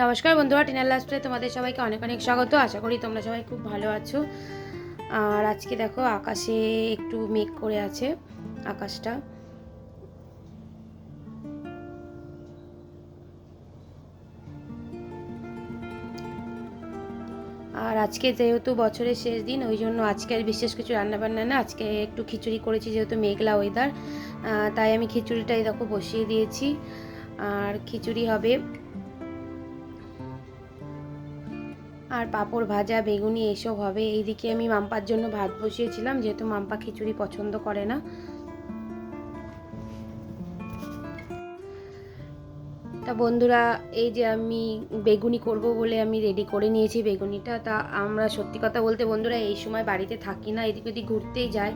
নমস্কার বন্ধুরা টিনার লাস্টে তোমাদের সবাইকে অনেক অনেক স্বাগত আশা করি তোমরা সবাই খুব ভালো আছো আর আজকে দেখো আকাশে একটু মেঘ করে আছে, আকাশটা। আর আজকে যেহেতু বছরের শেষ দিন, ওই জন্য আজকে আর বিশেষ কিছু রান্নাবান্না না, আজকে একটু খিচুড়ি করেছি যেহেতু মেঘলা ওয়েদার তাই আমি খিচুড়িটাই দেখো বসিয়ে দিয়েছি। আর খিচুড়ি হবে আর পাঁপড় ভাজা, বেগুনি এসব হবে। এইদিকে আমি মাম্পার জন্য ভাত বসিয়েছিলাম, যেহেতু মাম্পা খিচুড়ি পছন্দ করে না। তা বন্ধুরা, এই যে আমি বেগুনি করব বলে আমি রেডি করে নিয়েছি বেগুনিটা, তা আমরা সত্যি কথা বলতে বন্ধুরা, এই সময় বাড়িতে থাকি না, এদিক ওদিক ঘুরতেই যাই।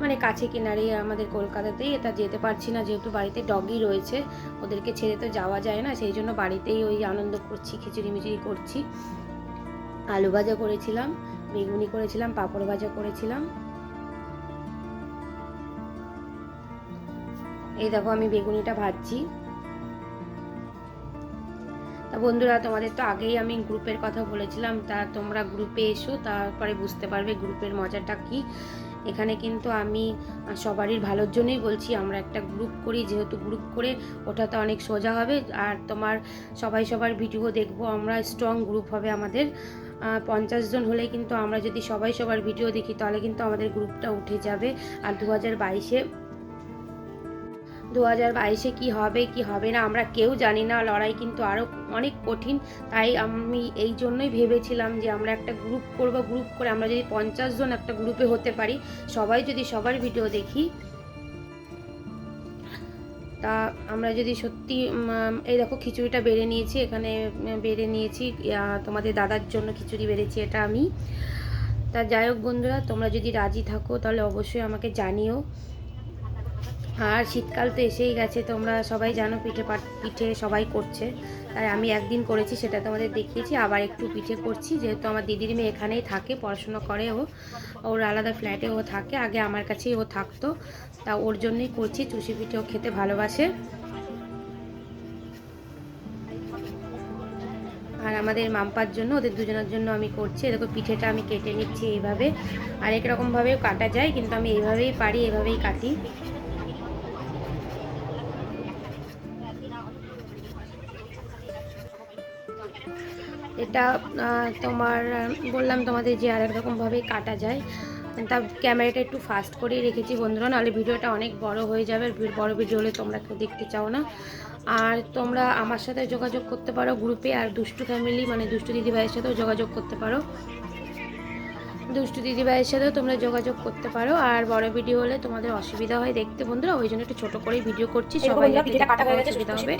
মানে কাছে কিনারে আমাদের কলকাতাতেই এটা যেতে পারছি না, যেহেতু বাড়িতে ডগি রয়েছে, ওদেরকে ছেড়ে তো যাওয়া যায় না, সেই জন্য বাড়িতেই ওই আনন্দ করছি, খিচুড়ি মিচুড়ি করছি। আলু ভাজা করেছিলাম, বেগুনি করেছিলাম, পাঁপড় ভাজা করেছিলাম। এই দেখো আমি বেগুনিটা ভাজছি। তা বন্ধুরা, তোমাদের তো আগেই আমি গ্রুপের কথা বলেছিলাম, তা তোমরা গ্রুপে এসো, তারপরে বুঝতে পারবে গ্রুপের মজাটা কি। এখানে কিন্তু আমি সবারই ভালোর জন্যই বলছি, আমরা একটা গ্রুপ করি, যেহেতু গ্রুপ করে ওটাতে অনেক সোজা হবে, আর তোমার সবাই সবার ভিডিও দেখব, আমরা স্ট্রং গ্রুপ হবে আমাদের। পঞ্চাশ জন হলে কিন্তু আমরা যদি সবাই সবার ভিডিও দেখি, তাহলে কিন্তু আমাদের গ্রুপটা উঠে যাবে। আর দু হাজার বাইশে দু হাজার বাইশে কী হবে, কি হবে না, আমরা কেউ জানি না। লড়াই কিন্তু আরও অনেক কঠিন। তাই আমি এই জন্যই ভেবেছিলাম যে আমরা একটা গ্রুপ করব। গ্রুপ করে আমরা যদি পঞ্চাশ জন একটা গ্রুপে হতে পারি, সবাই যদি সবার ভিডিও দেখি তা আমরা যদি সত্যি এই দেখো খিচুড়িটা বেড়ে নিয়েছি, এখানে বেড়ে নিয়েছি তোমাদের দাদার জন্য খিচুড়ি বেড়েছি এটা আমি। তা যাই হোক বন্ধুরা, তোমরা যদি রাজি থাকো তাহলে অবশ্যই আমাকে জানিও। আর শীতকাল তো এসেই গেছে, তোমরা সবাই জানো পিঠে পিঠে সবাই করছে। তাই আমি একদিন করেছি, সেটা তোমাদের দেখিয়েছি, আবার একটু পিঠে করছি, যেহেতু আমার দিদির মেয়ে এখানেই থাকে, পড়াশোনা করে ও, ওর আলাদা ফ্ল্যাটে ও থাকে, আগে আমার কাছেই ও থাকতো। তা ওর জন্যই করছি, চুষি পিঠে ও খেতে ভালোবাসে। আর আমাদের মাম্পার জন্য, ওদের দুজনের জন্য আমি করছি এরকম পিঠেটা আমি কেটে নিচ্ছি এইভাবে। আরেক রকমভাবেও কাটা যায়, কিন্তু আমি এইভাবেই পারি এভাবেই কাটি। এটা তোমার বললাম তোমাদের যে আরেক রকমভাবেই কাটা যায়। তা ক্যামেরাটা একটু ফাস্ট করেই রেখেছি বন্ধুরা, নাহলে ভিডিওটা অনেক বড় হয়ে যাবে বড় ভিডিও হলে তোমরা কেউ দেখতে চাও না। আর তোমরা আমার সাথে যোগাযোগ করতে পারো গ্রুপে আর দুষ্টু ফ্যামিলি মানে দুষ্টু দিদিভাইয়ের সাথেও যোগাযোগ করতে পারো। দুষ্টু দিদিভাইয়ের সাথেও তোমরা যোগাযোগ করতে পারো আর বড় ভিডিও হলে তোমাদের অসুবিধা হয় দেখতে বন্ধুরা ওই জন্য একটু ছোটো করেই ভিডিও করছি সবাই অসুবিধা হবে।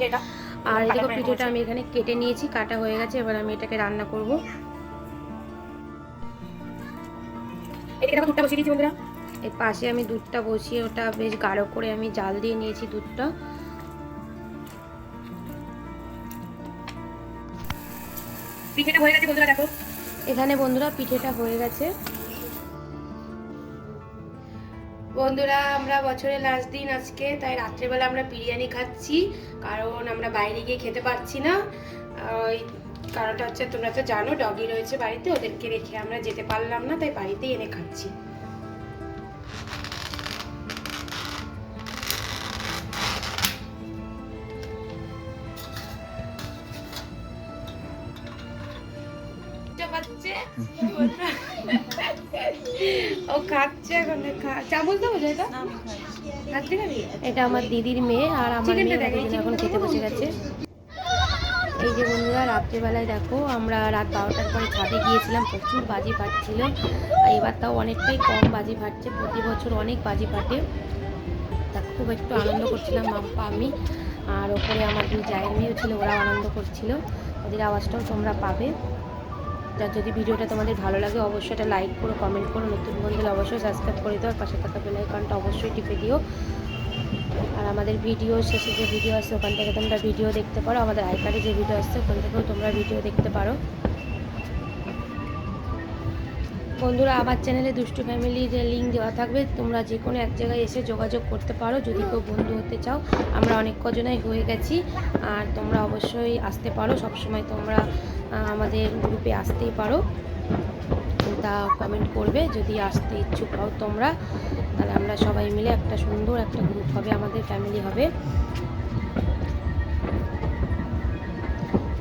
আর এদিকে পিঠেটা আমি এখানে কেটে নিয়েছি কাটা হয়ে গেছে এবার আমি এটাকে রান্না করব। এর পাশে আমি দুধটা বসিয়ে ওটা বেশ গাঢ় করে আমি জাল দিয়ে নিয়েছি দুধটা। পিঠেটা হয়ে গেছে বন্ধুরা দেখো। এখানে বন্ধুরা পিঠেটা হয়ে গেছে। বন্ধুরা, আমরা বছরের লাস্ট দিন আজকে, তাই রাত্রেবেলা আমরা বিরিয়ানি খাচ্ছি, কারণ আমরা বাইরে গিয়ে খেতে পারছি না। ওই কারণটা হচ্ছে তোমরা তো জানো ডগি রয়েছে বাড়িতে, ওদেরকে রেখে আমরা যেতে পারলাম না, তাই বাড়িতেই এনে খাচ্ছি। পাচ্ছে ও খাচ্ছে এখন চামচ দেবো যেটা এটা? আমার দিদির মেয়ে আর আমার এখন খেতে বসে গেছে। এই যে বন্ধুরা রাত্রিবেলায় দেখো আমরা রাত বারোটার পরে ছাদে গিয়েছিলাম প্রচুর বাজি ফাটছিল। আর এবার তাও অনেকটাই কম বাজি ফাটছে প্রতি বছর অনেক বাজি ফাটে। তা খুব একটু আনন্দ করছিলাম মাম্পা আমি। আর ওপরে আমার দুই জায়ের মেয়েও ছিল ওরাও আনন্দ করছিল। ওদের আওয়াজটাও তোমরা পাবে। যার যদি ভিডিওটা তোমাদের ভালো লাগে, অবশ্যই এটা লাইক করো কমেন্ট করো, নতুন বন্ধুরা অবশ্যই সাবস্ক্রাইব করে দাও পাশে থাকা বেলাইকনটা অবশ্যই টিপে দিও। আর আমাদের ভিডিও শেষে যে ভিডিও আসছে, ওখান থেকে তোমরা ভিডিও দেখতে পারো। আমাদের আই কার্ডে যে ভিডিও আসছে, ওখান থেকেও তোমরা ভিডিও দেখতে পারো। বন্ধুরা, আমার চ্যানেলে দুষ্টু ফ্যামিলির লিঙ্ক দেওয়া থাকবে। তোমরা যে কোনো এক জায়গায় এসে যোগাযোগ করতে পারো, যদি কেউ বন্ধু হতে চাও। আমরা অনেক কজনাই হয়ে গেছি, আর তোমরা অবশ্যই আসতে পারো। সবসময় তোমরা আমাদের গ্রুপে আসতেই পারো। তা কমেন্ট করবে, যদি আসতে ইচ্ছুক হও তোমরা, তাহলে আমরা সবাই মিলে একটা সুন্দর একটা গ্রুপ হবে, আমাদের ফ্যামিলি হবে।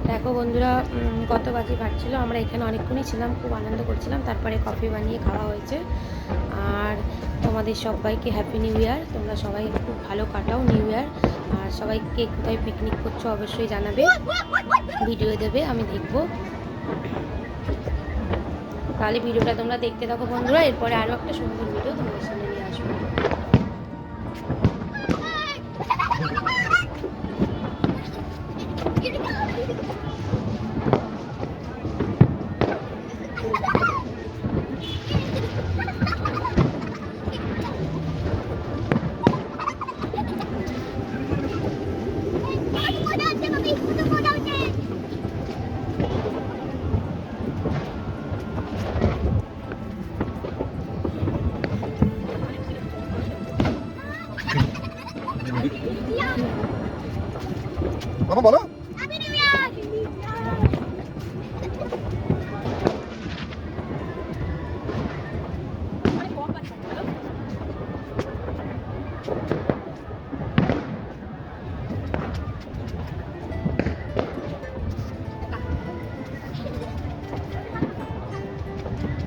দেখো বন্ধুরা কত বাজে ভাবছিল আমরা এখানে অনেকক্ষণই ছিলাম, খুব আনন্দ করছিলাম, তারপরে কফি বানিয়ে খাওয়া হয়েছে। আর তোমাদের সবাইকে হ্যাপি নিউ ইয়ার তোমরা সবাই খুব ভালো কাটাও নিউ ইয়ার আর সবাই কে কোথায় পিকনিক করছ অবশ্যই জানাবে। ভিডিও দেবে, আমি দেখব। তাহলে ভিডিওটা তোমরা দেখতে থাকো বন্ধুরা, এরপরে আরও একটা সুন্দর ভিডিও তোমাদের সামনে নিয়ে আসব। বাবা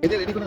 এদের রেডি করে।